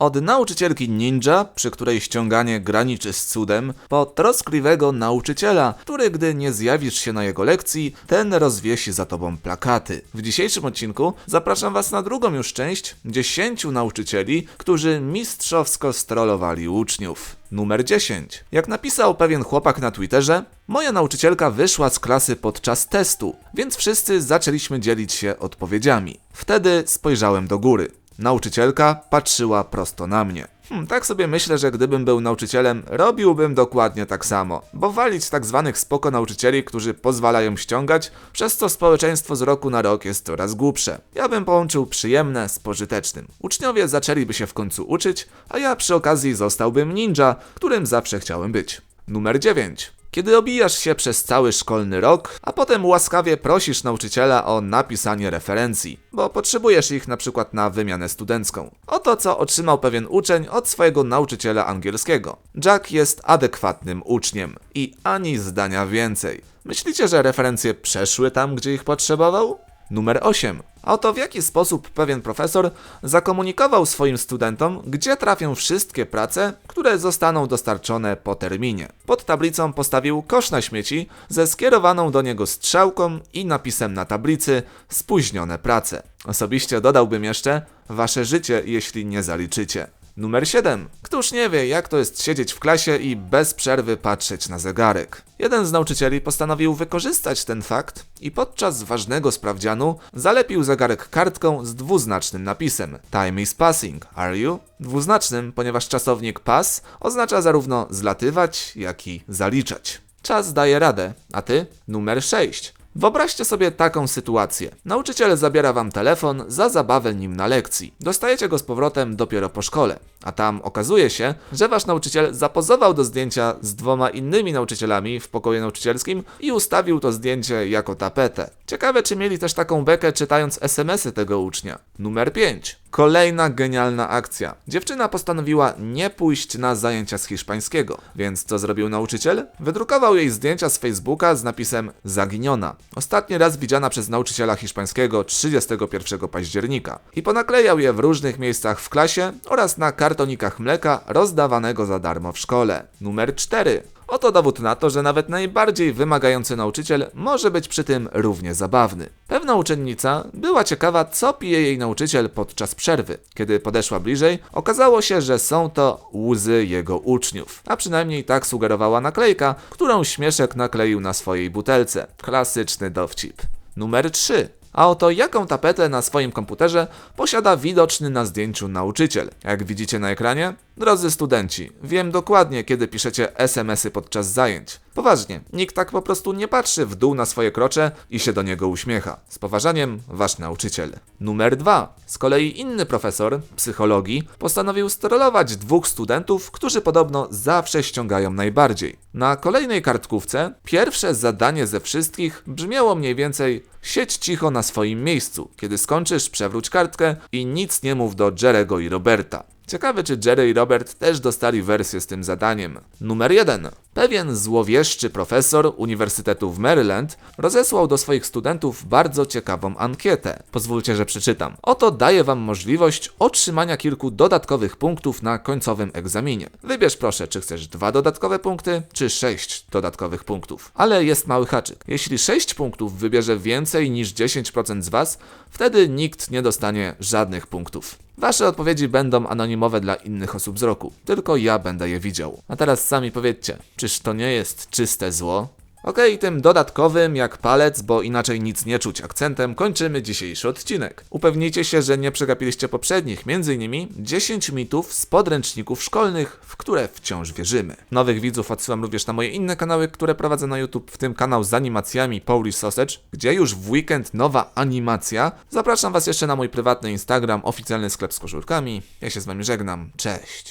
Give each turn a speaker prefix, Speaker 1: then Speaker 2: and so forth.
Speaker 1: Od nauczycielki ninja, przy której ściąganie graniczy z cudem, po troskliwego nauczyciela, który gdy nie zjawisz się na jego lekcji, ten rozwiesi za tobą plakaty. W dzisiejszym odcinku zapraszam was na drugą już część 10 nauczycieli, którzy mistrzowsko strollowali uczniów. Numer 10. Jak napisał pewien chłopak na Twitterze, moja nauczycielka wyszła z klasy podczas testu, więc wszyscy zaczęliśmy dzielić się odpowiedziami. Wtedy spojrzałem do góry. Nauczycielka patrzyła prosto na mnie. Hmm, tak sobie myślę, że gdybym był nauczycielem, robiłbym dokładnie tak samo. Bo walić tak zwanych spoko nauczycieli, którzy pozwalają ściągać, przez co społeczeństwo z roku na rok jest coraz głupsze. Ja bym połączył przyjemne z pożytecznym. Uczniowie zaczęliby się w końcu uczyć, a ja przy okazji zostałbym ninja, którym zawsze chciałem być. Numer 9. Kiedy obijasz się przez cały szkolny rok, a potem łaskawie prosisz nauczyciela o napisanie referencji, bo potrzebujesz ich na przykład na wymianę studencką. Oto co otrzymał pewien uczeń od swojego nauczyciela angielskiego. Jack jest adekwatnym uczniem i ani zdania więcej. Myślicie, że referencje przeszły tam, gdzie ich potrzebował? Numer 8. A oto w jaki sposób pewien profesor zakomunikował swoim studentom, gdzie trafią wszystkie prace, które zostaną dostarczone po terminie. Pod tablicą postawił kosz na śmieci ze skierowaną do niego strzałką i napisem na tablicy spóźnione prace. Osobiście dodałbym jeszcze wasze życie, jeśli nie zaliczycie. Numer 7. Któż nie wie, jak to jest siedzieć w klasie i bez przerwy patrzeć na zegarek? Jeden z nauczycieli postanowił wykorzystać ten fakt i podczas ważnego sprawdzianu zalepił zegarek kartką z dwuznacznym napisem Time is passing, are you? Dwuznacznym, ponieważ czasownik pass oznacza zarówno zlatywać, jak i zaliczać. Czas daje radę, a ty? Numer 6. Wyobraźcie sobie taką sytuację. Nauczyciel zabiera wam telefon za zabawę nim na lekcji. Dostajecie go z powrotem dopiero po szkole, a tam okazuje się, że wasz nauczyciel zapozował do zdjęcia z dwoma innymi nauczycielami w pokoju nauczycielskim i ustawił to zdjęcie jako tapetę. Ciekawe, czy mieli też taką bekę czytając SMS-y tego ucznia. Numer 5. Kolejna genialna akcja. Dziewczyna postanowiła nie pójść na zajęcia z hiszpańskiego, więc co zrobił nauczyciel? Wydrukował jej zdjęcia z Facebooka z napisem Zaginiona. Ostatni raz widziana przez nauczyciela hiszpańskiego 31 października i ponaklejał je w różnych miejscach w klasie oraz na kartonikach mleka rozdawanego za darmo w szkole. Numer 4. Oto dowód na to, że nawet najbardziej wymagający nauczyciel może być przy tym równie zabawny. Pewna uczennica była ciekawa, co pije jej nauczyciel podczas przerwy. Kiedy podeszła bliżej, okazało się, że są to łzy jego uczniów. A przynajmniej tak sugerowała naklejka, którą śmieszek nakleił na swojej butelce. Klasyczny dowcip. Numer 3. A oto jaką tapetę na swoim komputerze posiada widoczny na zdjęciu nauczyciel. Jak widzicie na ekranie? Drodzy studenci, wiem dokładnie, kiedy piszecie SMS-y podczas zajęć. Poważnie, nikt tak po prostu nie patrzy w dół na swoje krocze i się do niego uśmiecha. Z poważaniem, wasz nauczyciel. Numer 2. Z kolei inny profesor psychologii postanowił strollować dwóch studentów, którzy podobno zawsze ściągają najbardziej. Na kolejnej kartkówce pierwsze zadanie ze wszystkich brzmiało mniej więcej siedź cicho na swoim miejscu. Kiedy skończysz, przewróć kartkę i nic nie mów do Jerego i Roberta. Ciekawe, czy Jerry i Robert też dostali wersję z tym zadaniem. Numer 1. Pewien złowieszczy profesor Uniwersytetu w Maryland rozesłał do swoich studentów bardzo ciekawą ankietę. Pozwólcie, że przeczytam. Oto daje wam możliwość otrzymania kilku dodatkowych punktów na końcowym egzaminie. Wybierz proszę, czy chcesz dwa dodatkowe punkty, czy sześć dodatkowych punktów. Ale jest mały haczyk. Jeśli 6 punktów wybierze więcej niż 10% z was, wtedy nikt nie dostanie żadnych punktów. Wasze odpowiedzi będą anonimowe dla innych osób z roku. Tylko ja będę je widział. A teraz sami powiedzcie, czyż to nie jest czyste zło? Okej, tym dodatkowym jak palec, bo inaczej nic nie czuć akcentem, kończymy dzisiejszy odcinek. Upewnijcie się, że nie przegapiliście poprzednich, m.in. 10 mitów z podręczników szkolnych, w które wciąż wierzymy. Nowych widzów odsyłam również na moje inne kanały, które prowadzę na YouTube, w tym kanał z animacjami Polish Sausage, gdzie już w weekend nowa animacja. Zapraszam Was jeszcze na mój prywatny Instagram, oficjalny sklep z koszulkami. Ja się z Wami żegnam, cześć!